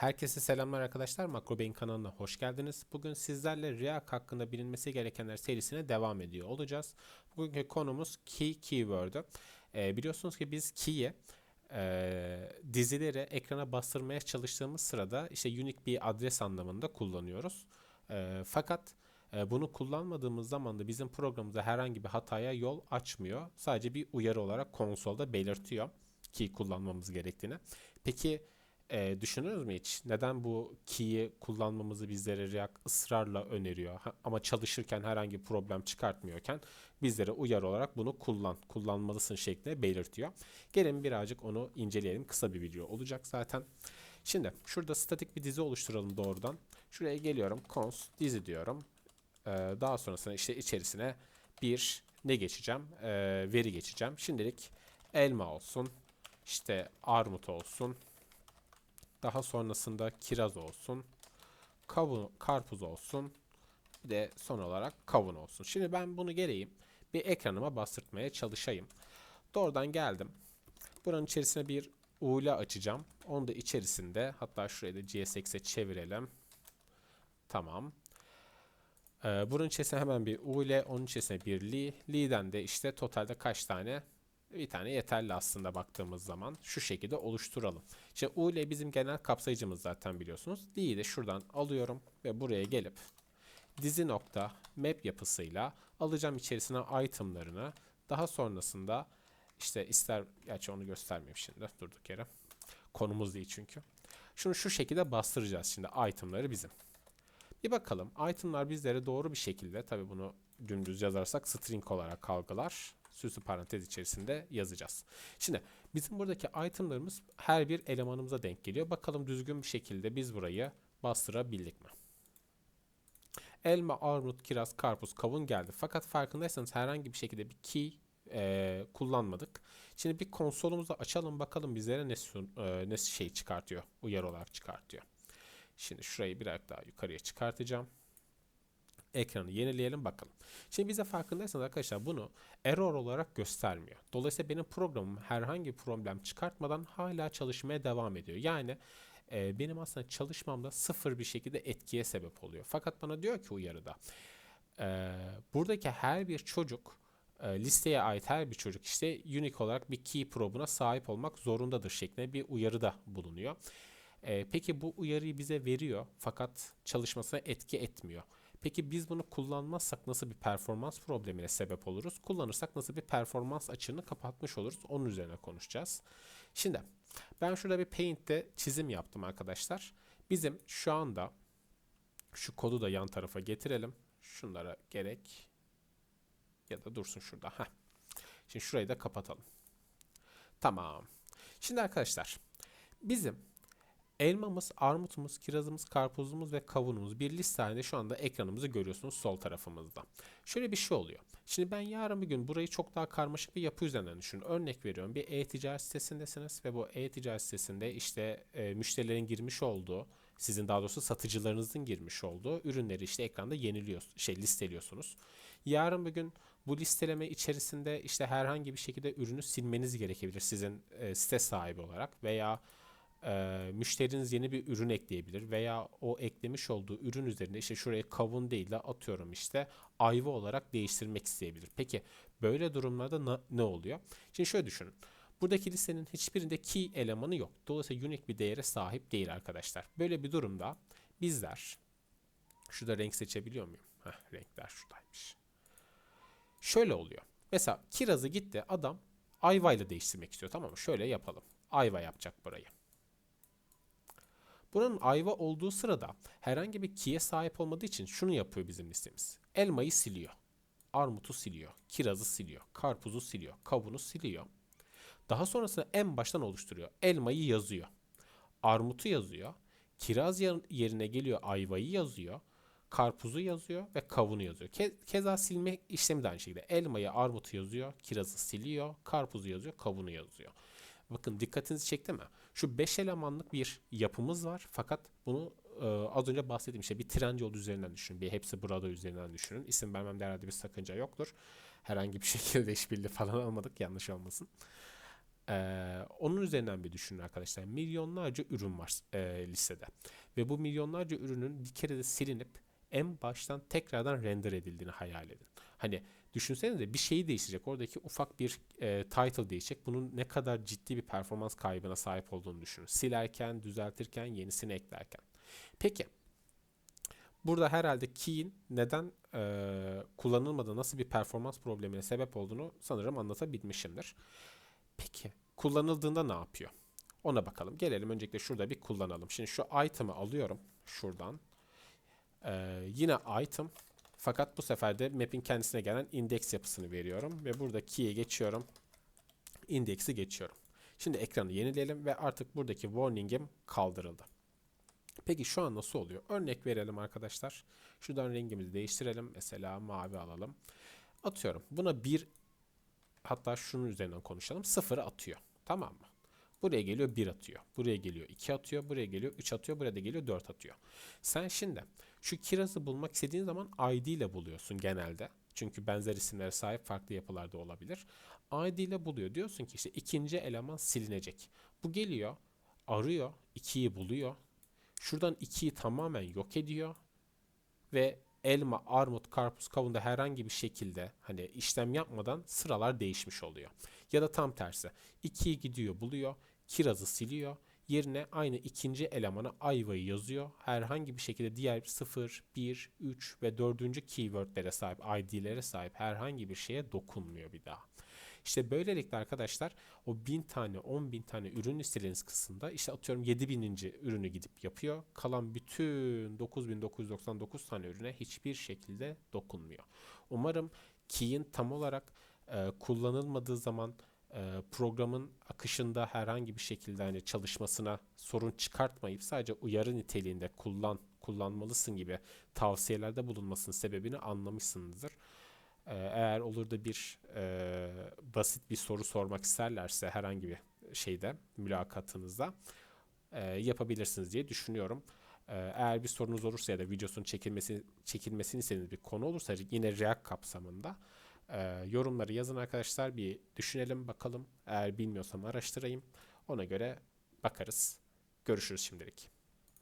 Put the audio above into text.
Herkese selamlar arkadaşlar. Makro Beyin kanalına hoş geldiniz. Bugün sizlerle React hakkında bilinmesi gerekenler serisine devam ediyor olacağız. Bugünkü konumuz key keyword'ü. Ee, biliyorsunuz ki biz key'i e, dizileri ekrana bastırmaya çalıştığımız sırada işte unique bir adres anlamında kullanıyoruz. E, fakat e, bunu kullanmadığımız zaman da bizim programımıza herhangi bir hataya yol açmıyor. Sadece bir uyarı olarak konsolda belirtiyor key kullanmamız gerektiğini. Peki e, düşünürüz mü hiç? Neden bu key'i kullanmamızı bizlere React ısrarla öneriyor? Ha, ama çalışırken herhangi problem çıkartmıyorken bizlere uyarı olarak bunu kullan, kullanmalısın şeklinde belirtiyor. Gelin birazcık onu inceleyelim. Kısa bir video olacak zaten. Şimdi şurada statik bir dizi oluşturalım doğrudan. Şuraya geliyorum. Cons dizi diyorum. Ee, daha sonrasında işte içerisine bir ne geçeceğim? Ee, veri geçeceğim. Şimdilik elma olsun. işte armut olsun. Daha sonrasında kiraz olsun. Kavun, karpuz olsun. Bir de son olarak kavun olsun. Şimdi ben bunu geleyim. Bir ekranıma bastırtmaya çalışayım. Doğrudan geldim. Buranın içerisine bir ULA açacağım. Onu da içerisinde hatta şurayı da GSX'e çevirelim. Tamam. Ee, bunun içerisine hemen bir UL, onun içerisine bir li. Li'den de işte totalde kaç tane bir tane yeterli aslında baktığımız zaman. Şu şekilde oluşturalım. İşte U ile bizim genel kapsayıcımız zaten biliyorsunuz. D'yi de şuradan alıyorum ve buraya gelip dizi nokta map yapısıyla alacağım içerisine itemlarını. Daha sonrasında işte ister gerçi onu göstermeyeyim şimdi durduk yere. Konumuz değil çünkü. Şunu şu şekilde bastıracağız şimdi itemları bizim. Bir bakalım itemlar bizlere doğru bir şekilde tabi bunu dümdüz yazarsak string olarak algılar süslü parantez içerisinde yazacağız. Şimdi bizim buradaki itemlarımız her bir elemanımıza denk geliyor. Bakalım düzgün bir şekilde biz burayı bastırabildik mi? Elma, armut, kiraz, karpuz, kavun geldi. Fakat farkındaysanız herhangi bir şekilde bir key e, kullanmadık. Şimdi bir konsolumuzu açalım bakalım bizlere ne, e, ne şey çıkartıyor. Uyarı olarak çıkartıyor. Şimdi şurayı biraz daha yukarıya çıkartacağım ekranı yenileyelim bakalım. Şimdi bize farkındaysanız arkadaşlar bunu error olarak göstermiyor. Dolayısıyla benim programım herhangi problem çıkartmadan hala çalışmaya devam ediyor. Yani e, benim aslında çalışmamda sıfır bir şekilde etkiye sebep oluyor. Fakat bana diyor ki uyarıda e, buradaki her bir çocuk e, listeye ait her bir çocuk işte unique olarak bir key probuna sahip olmak zorundadır şeklinde bir uyarıda bulunuyor. E, peki bu uyarıyı bize veriyor fakat çalışmasına etki etmiyor. Peki biz bunu kullanmazsak nasıl bir performans problemine sebep oluruz? Kullanırsak nasıl bir performans açığını kapatmış oluruz? Onun üzerine konuşacağız. Şimdi ben şurada bir Paint'te çizim yaptım arkadaşlar. Bizim şu anda şu kodu da yan tarafa getirelim. Şunlara gerek ya da dursun şurada. Heh. Şimdi şurayı da kapatalım. Tamam. Şimdi arkadaşlar bizim Elmamız, armutumuz, kirazımız, karpuzumuz ve kavunumuz bir liste halinde şu anda ekranımızı görüyorsunuz sol tarafımızda. Şöyle bir şey oluyor. Şimdi ben yarın bir gün burayı çok daha karmaşık bir yapı üzerinden düşünün. Örnek veriyorum bir e-ticaret sitesindesiniz ve bu e-ticaret sitesinde işte e, müşterilerin girmiş olduğu, sizin daha doğrusu satıcılarınızın girmiş olduğu ürünleri işte ekranda yeniliyor, şey listeliyorsunuz. Yarın bir gün bu listeleme içerisinde işte herhangi bir şekilde ürünü silmeniz gerekebilir sizin e, site sahibi olarak veya e, müşteriniz yeni bir ürün ekleyebilir veya o eklemiş olduğu ürün üzerinde işte şuraya kavun değil de atıyorum işte ayva olarak değiştirmek isteyebilir. Peki böyle durumlarda na, ne oluyor? Şimdi şöyle düşünün. Buradaki listenin hiçbirinde key elemanı yok. Dolayısıyla unique bir değere sahip değil arkadaşlar. Böyle bir durumda bizler şurada renk seçebiliyor muyum? Heh, renkler şuradaymış. Şöyle oluyor. Mesela kirazı gitti adam ayva ile değiştirmek istiyor tamam mı? Şöyle yapalım. Ayva yapacak burayı. Bunun ayva olduğu sırada herhangi bir kiye sahip olmadığı için şunu yapıyor bizim listemiz. Elmayı siliyor. Armutu siliyor. Kirazı siliyor. Karpuzu siliyor. Kavunu siliyor. Daha sonrasında en baştan oluşturuyor. Elmayı yazıyor. Armutu yazıyor. Kiraz yerine geliyor ayvayı yazıyor. Karpuzu yazıyor ve kavunu yazıyor. Ke keza silme işlemi de aynı şekilde. Elmayı, armutu yazıyor. Kirazı siliyor. Karpuzu yazıyor. Kavunu yazıyor. Bakın dikkatinizi çekti mi? Şu 5 elemanlık bir yapımız var fakat bunu e, az önce bahsettiğim işte bir tren yolu üzerinden düşünün. Bir hepsi burada üzerinden düşünün. İsim vermemde herhalde bir sakınca yoktur. Herhangi bir şekilde işbirliği falan almadık yanlış olmasın. Ee, onun üzerinden bir düşünün arkadaşlar. Milyonlarca ürün var e, listede. Ve bu milyonlarca ürünün bir kere de silinip en baştan tekrardan render edildiğini hayal edin. Hani düşünsenize bir şeyi değişecek. Oradaki ufak bir e, title değişecek. Bunun ne kadar ciddi bir performans kaybına sahip olduğunu düşünün. Silerken, düzeltirken, yenisini eklerken. Peki. Burada herhalde key'in neden e, kullanılmadan nasıl bir performans problemine sebep olduğunu sanırım anlatabilmişimdir. Peki kullanıldığında ne yapıyor? Ona bakalım. Gelelim öncelikle şurada bir kullanalım. Şimdi şu item'ı alıyorum şuradan. Ee, yine item fakat bu sefer de map'in kendisine gelen indeks yapısını veriyorum ve burada key'e geçiyorum. Indeksi geçiyorum. Şimdi ekranı yenileyelim ve artık buradaki warning'im kaldırıldı. Peki şu an nasıl oluyor? Örnek verelim arkadaşlar. Şuradan rengimizi değiştirelim. Mesela mavi alalım. Atıyorum. Buna bir hatta şunun üzerinden konuşalım. Sıfırı atıyor. Tamam mı? Buraya geliyor 1 atıyor. Buraya geliyor 2 atıyor. Buraya geliyor 3 atıyor. Buraya da geliyor 4 atıyor. Sen şimdi şu kirazı bulmak istediğin zaman ID ile buluyorsun genelde. Çünkü benzer isimlere sahip farklı yapılarda olabilir. ID ile buluyor. Diyorsun ki işte ikinci eleman silinecek. Bu geliyor, arıyor, 2'yi buluyor. Şuradan 2'yi tamamen yok ediyor ve elma, armut, karpuz, kavunda herhangi bir şekilde hani işlem yapmadan sıralar değişmiş oluyor. Ya da tam tersi. 2'yi gidiyor buluyor, kirazı siliyor. Yerine aynı ikinci elemana ayvayı yazıyor. Herhangi bir şekilde diğer 0, 1, 3 ve 4. keywordlere sahip, ID'lere sahip herhangi bir şeye dokunmuyor bir daha. İşte böylelikle arkadaşlar o 1000 tane 10 bin tane ürün listeniz kısmında işte atıyorum 7000. ürünü gidip yapıyor. Kalan bütün 9999 tane ürüne hiçbir şekilde dokunmuyor. Umarım key'in tam olarak e, kullanılmadığı zaman programın akışında herhangi bir şekilde hani çalışmasına sorun çıkartmayıp sadece uyarı niteliğinde kullan kullanmalısın gibi tavsiyelerde bulunmasının sebebini anlamışsınızdır. Ee, eğer olur da bir e, basit bir soru sormak isterlerse herhangi bir şeyde mülakatınızda e, yapabilirsiniz diye düşünüyorum. E, eğer bir sorunuz olursa ya da videosunun çekilmesi, çekilmesini istediğiniz bir konu olursa yine React kapsamında e, yorumları yazın arkadaşlar. Bir düşünelim bakalım. Eğer bilmiyorsam araştırayım. Ona göre bakarız. Görüşürüz şimdilik.